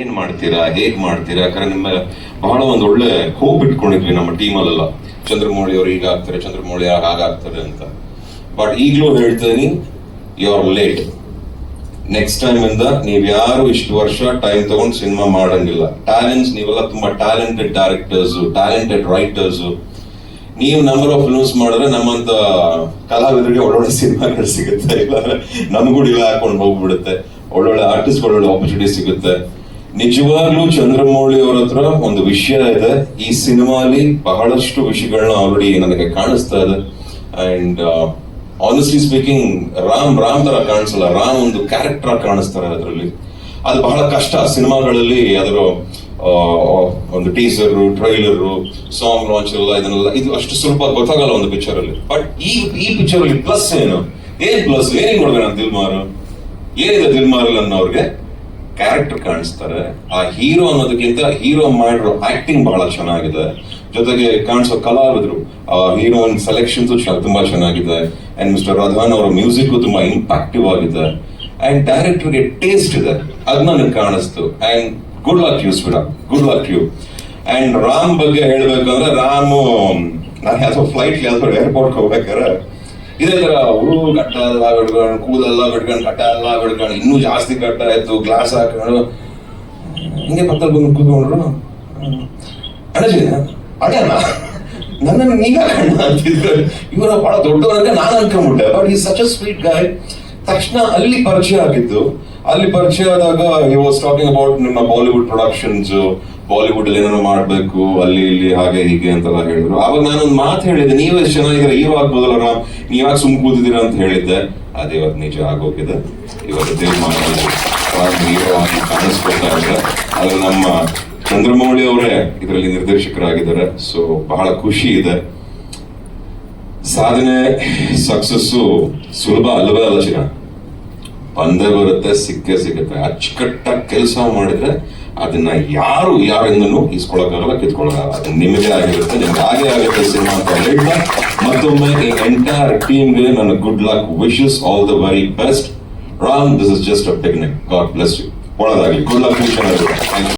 ಏನ್ ಮಾಡ್ತೀರಾ, ಹೇಗ್ ಮಾಡ್ತೀರಾ? ಯಾಕಂದ್ರೆ ನಿಮ್ಮ ಬಹಳ ಒಂದು ಒಳ್ಳೆ ಹೋಪ್ ಇಟ್ಕೊಂಡಿದ್ವಿ ನಮ್ಮ ಟೀಮಲ್ಲೆಲ್ಲ ಚಂದ್ರಮೌಳಿ ಅವರು ಈಗ ಆಗ್ತಾರೆ, ಚಂದ್ರಮೌಳಿ ಹಾಗಾಗ್ತಾರೆ ಅಂತ. ಬಟ್ ಈಗಲೂ ಹೇಳ್ತೀನಿ you are late next time ಇಂದ ನೀವ್ ಯಾರು ಇಷ್ಟು ವರ್ಷ ಟೈಮ್ ತಗೊಂಡು ಸಿನಿಮಾ ಮಾಡಂಗಿಲ್ಲ. ಟ್ಯಾಲೆಂಟ್ಸ್ ನೀವೆಲ್ಲ ತುಂಬಾ ಟ್ಯಾಲೆಂಟೆಡ್ ಡೈರೆಕ್ಟರ್ಸ್ ಟ್ಯಾಲೆಂಟೆಡ್ ರೈಟರ್ಸ್ ನೀವು ನಂಬರ್ ಆಫ್ ಫಿಲ್ಮ್ಸ್ ಮಾಡಿದ್ರೆ ನಮ್ಮಂತ ಕಲಾವಿದರಿಗೆ ಒಳ್ಳೊಳ್ಳೆ ಸಿನಿಮಾಗಳು ಸಿಗುತ್ತೆ. ಇಲ್ಲ ನಮ್ಗೂ ಇಲ್ಲ ಹಾಕೊಂಡು ಹೋಗ್ಬಿಡುತ್ತೆ. ಒಳ್ಳೊಳ್ಳೆ ಆರ್ಟಿಸ್ಟ್ ಒಳ್ಳೊಳ್ಳೆ ಆಪರ್ಚುನಿಟಿ ಸಿಗುತ್ತೆ. ನಿಜವಾಗ್ಲೂ ಚಂದ್ರಮೌಳಿ ಅವ್ರ ಹತ್ರ ಒಂದು ವಿಷಯ ಇದೆ. ಈ ಸಿನಿಮಾಲಿ ಬಹಳಷ್ಟು ವಿಷಯಗಳನ್ನ ಆಲ್ರೆಡಿ ನನಗೆ ಕಾಣಿಸ್ತಾ ಇದೆ. And honestly speaking Ram Ram ತರ ಕಾಣಿಸಲ್ಲ. ರಾಮ್ ಒಂದು ಕ್ಯಾರೆಕ್ಟರ್ ಕಾಣಿಸ್ತಾರೆ ಅದರಲ್ಲಿ. ಅದು ಬಹಳ ಕಷ್ಟ ಸಿನಿಮಾಗಳಲ್ಲಿ. ಅದರ ಒಂದು ಟೀಸರ್ ಟ್ರೈಲರ್ ಸಾಂಗ್ ಲಾಂಚ್ ಎಲ್ಲ ಇದನ್ನೆಲ್ಲ, ಇದು ಅಷ್ಟು ಸ್ವಲ್ಪ ಗೊತ್ತಾಗಲ್ಲ ಒಂದು ಪಿಕ್ಚರ್ ಅಲ್ಲಿ. ಬಟ್ ಈ ಈ ಪಿಕ್ಚರ್ ಅಲ್ಲಿ ಪ್ಲಸ್ ಏನು? ಏನ್ ಪ್ಲಸ್ ಏನೇನ್ ಕೊಡ್ಬೇಕು ನಾನು ದಿಲ್ಮಾರ್? ಏನಿದೆ ದಿಲ್ಮಾರ್ ಅನ್ನೋರ್ಗೆ? ಕ್ಯಾರೆಕ್ಟರ್ ಕಾಣಿಸ್ತಾರೆ. ಆ ಹೀರೋ ಅನ್ನೋದಕ್ಕಿಂತ ಹೀರೋ ಮಾಡಿರೋ ಆಕ್ಟಿಂಗ್ ಬಹಳ ಚೆನ್ನಾಗಿದೆ. ಜೊತೆಗೆ ಕಾಣಿಸೋ ಕಲಾವಿದರು, ಆ ಹೀರೋಯಿನ್ ಸೆಲೆಕ್ಷನ್ಸ್ ತುಂಬಾ ಚೆನ್ನಾಗಿದೆ. ಅಂಡ್ ಮಿಸ್ಟರ್ ರಾಧಾನ್ ಅವರ ಮ್ಯೂಸಿಕ್ ತುಂಬಾ ಇಂಪ್ಯಾಕ್ಟಿವ್ ಆಗಿದೆ. ಅಂಡ್ ಡೈರೆಕ್ಟರ್ಗೆ ಟೇಸ್ಟ್ ಇದೆ. ಅದನ್ನ ನನಗೆ ಕಾಣಿಸ್ತು. And good luck you ಸ್ವಿಡ good luck you and Ram ಬಗ್ಗೆ ಹೇಳ್ಬೇಕಂದ್ರೆ, ರಾಮು, ನಾನು ಯಾವ್ದೋ ಫ್ಲೈಟ್ ಯಾವ್ದೋ ಏರ್ಪೋರ್ಟ್ ಹೋಗ್ಬೇಕಾದ್ರೆ ಇದೇ ತರ ಹುಳು ಕಟ್ಟ ಎಲ್ಲ ಬಿಡ್ಕೊಂಡು ಕೂದೆಲ್ಲ ಬಿಡ್ಕೊಂಡು ಕಟ್ಟ ಎಲ್ಲ ಬಿಡ್ಕೊಂಡು ಇನ್ನೂ ಜಾಸ್ತಿ ಕಟ್ಟ ಆಯ್ತು ಗ್ಲಾಸ್ ಹಾಕೊಂಡು. ಹಿಂಗೆ ಪತ್ರ ಬಂದು ಕೂತ್ಕೊಂಡ್ರು. ಅಣಜಿ ಅಣ್ಣ ನನ್ನನ್ನು ನೀಗ ಕಣ್ಣ ಅಂತಿದ್ರು. ಇವರ ಬಹಳ ದೊಡ್ಡವರಂತೆ ನಾನು ಅನ್ಕೊಂಡ್ಬಿಟ್ಟೆ. ಬಟ್ ಈ ಸಚ್ ಅ ಸ್ವೀಟ್ ಗಾಯ್ ತಕ್ಷಣ ಅಲ್ಲಿ ಪರಿಚಯ ಆಗಿದ್ದು ಅಲ್ಲಿ ಪರಿಚಯ ಆದಾಗ ಈ ವಾಸ್ ಟಾಕಿಂಗ್ ಅಬೌಟ್ ನಿಮ್ಮ ಬಾಲಿವುಡ್ ಪ್ರೊಡಕ್ಷನ್ಸ್ ಬಾಲಿವುಡ್ ಅಲ್ಲಿ ಏನಾದ್ರು ಮಾಡ್ಬೇಕು, ಅಲ್ಲಿ ಇಲ್ಲಿ ಹಾಗೆ ಹೀಗೆ ಅಂತೆಲ್ಲ ಹೇಳಿದ್ರು. ಅವಾಗ ನಾನೊಂದು ಮಾತು ಹೇಳಿದ್ದೆ, ನೀವು ಎಷ್ಟು ಚೆನ್ನಾಗಿದ್ದೀರಾ ಆಗ್ಬೋದಲ್ಲ ನೀ ನೀವ್ಯಾಕೆ ಸುಮ್ ಕೂತಿದ್ದೀರಾ? ಅಂತ ಹೇಳಿದ್ದೆ. ಅದೇ ಇವತ್ತು ನಿಜ ಆಗೋಗಿದೆ. ಇವತ್ತು ಕಾಣಿಸ್ಕೊಳ್ತಾ ನಮ್ಮ ಚಂದ್ರಮೌಳಿ ಅವರೇ ಇದರಲ್ಲಿ ನಿರ್ದೇಶಕರಾಗಿದ್ದಾರೆ. ಸೊ ಬಹಳ ಖುಷಿ ಇದೆ. ಸಾಧನೆ ಸಕ್ಸಸ್ಸು ಸುಲಭ ಅಲ್ಲವೇ ಅಲ್ಲ ಚಿನ್ನ? ಬಂದೇ ಬರುತ್ತೆ, ಸಿಕ್ಕೇ ಸಿಗುತ್ತೆ. ಅಚ್ಚುಕಟ್ಟಾಗಿ ಕೆಲಸ ಮಾಡಿದ್ರೆ ಅದನ್ನ ಯಾರು ಯಾರಿಂದನೂ ಇಸ್ಕೊಳಕ್ಕಾಗಲ್ಲ ಕಿತ್ಕೊಳಕಾಗಲ್ಲ ಅದು ನಿಮಗೆ ಆಗಿರುತ್ತೆ, ನಿಮ್ಗೆ ಹಾಗೆ ಆಗುತ್ತೆ ಸಿನಿಮಾ ಅಂತ ಹೇಳ್ತಾ ಮತ್ತೊಮ್ಮೆ ಈ ಎಂಟೈರ್ ಟೀಮ್ಗೆ ನನ್ನ good luck wishes all the very best Ram this is just a technique God bless you ಒಳ್ಳೆದಾಗಲಿ. Good luck you